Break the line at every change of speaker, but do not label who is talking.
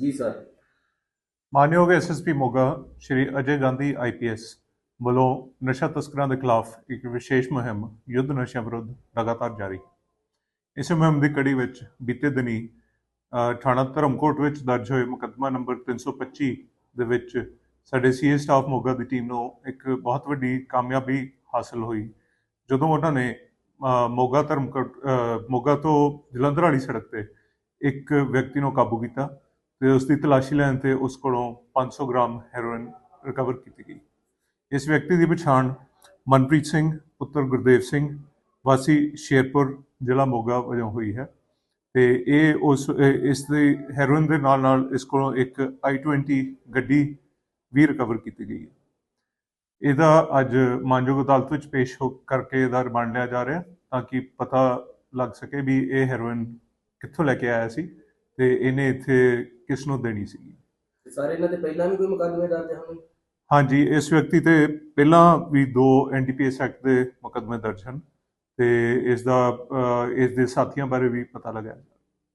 ਜੀ, ਸਰ।
ਮਾਨਯੋਗ SSP Moga Shri Ajay Gandhi IPS ਵੱਲੋਂ ਨਸ਼ਾ ਤਸਕਰਾਂ ਦੇ ਖਿਲਾਫ ਇੱਕ ਵਿਸ਼ੇਸ਼ ਮੁਹਿੰਮ, ਯੁੱਧ ਨਸ਼ਿਆਂ ਵਿਰੁੱਧ ਲਗਾਤਾਰ ਜਾਰੀ। ਇਸ ਮੁਹਿੰਮ ਦੀ ਕੜੀ ਵਿੱਚ ਬੀਤੇ ਦਿਨੀ ਥਾਣਾ ਧਰਮਕੋਟ ਵਿੱਚ ਦਰਜ ਹੋਏ ਮੁਕੱਦਮਾ ਨੰਬਰ 325 ਦੇ ਵਿੱਚ ਸਾਡੇ ਸੀਏ ਸਟਾਫ ਮੋਗਾ ਦੀ ਟੀਮ ਨੂੰ ਇੱਕ ਬਹੁਤ ਵੱਡੀ ਕਾਮਯਾਬੀ ਹਾਸਲ ਹੋਈ, ਜਦੋਂ ਉਹਨਾਂ ਨੇ ਮੋਗਾ ਧਰਮਕੋਟ ਮੋਗਾ ਤੋਂ ਜਲੰਧਰ ਵਾਲੀ ਸੜਕ ਤੇ ਇੱਕ ਵਿਅਕਤੀ ਨੂੰ ਕਾਬੂ ਕੀਤਾ। ਤੇ ਉਸ ਦੀ ਤਲਾਸ਼ੀ ਲੈਣ ਤੇ ਉਸ ਕੋਲੋਂ 500 ਗ੍ਰਾਮ ਹੈਰੋਇਨ ਰਿਕਵਰ ਕੀਤੀ ਗਈ। ਇਸ ਵਿਅਕਤੀ ਦੀ ਪਛਾਣ ਮਨਪ੍ਰੀਤ ਸਿੰਘ, ਪੁੱਤਰ ਗੁਰਦੇਵ ਸਿੰਘ, ਵਾਸੀ ਸ਼ੇਰਪੁਰ, ਜ਼ਿਲ੍ਹਾ ਮੋਗਾ ਵਜੋਂ ਹੋਈ ਹੈ ਤੇ ਇਹ ਉਸ, ਇਹ- ਇਸ ਦੇ ਹੈਰੋਇਨ ਦੇ ਨਾਲ ਨਾਲ ਇਸ ਕੋਲੋਂ ਇੱਕ i20 ਗੱਡੀ ਵੀ ਰਿਕਵਰ ਕੀਤੀ ਗਈ ਹੈ। ਇਹਦਾ ਅੱਜ ਮਾਨਯੋਗ ਅਦਾਲਤ ਵਿੱਚ ਪੇਸ਼ ਹੋ ਕਰਕੇ ਇਹਦਾ ਰਿਮਾਂਡ ਲਿਆ ਜਾ ਰਿਹਾ ਤਾਂ ਕਿ ਪਤਾ ਲੱਗ ਸਕੇ ਵੀ ਇਹ ਹੈਰੋਇਨ ਕਿੱਥੋਂ ਲੈ ਕੇ ਆਇਆ ਸੀ। ਤੇ ਇਹਨੇ ਇੱਥੇ ਕਿਸ ਨੂੰ ਦੇਣੀ ਸੀ
ਸਰ ਇਹਨਾਂ ਦੇ ਪਹਿਲਾਂ ਵੀ ਕੋਈ ਮੁਕੱਦਮੇ ਦਰਜ ਹਨ
ਹਾਂਜੀ ਇਸ ਵਿਅਕਤੀ ਤੇ ਪਹਿਲਾਂ ਵੀ ਦੋ ਐਨਡੀਪੀਐਸ ਐਕਟ ਦੇ ਮੁਕੱਦਮੇ ਦਰਜ ਹਨ ਤੇ ਇਸ ਦਾ ਇਸ ਦੇ ਸਾਥੀਆਂ ਬਾਰੇ ਵੀ ਪਤਾ ਲੱਗਾ ਹੈ।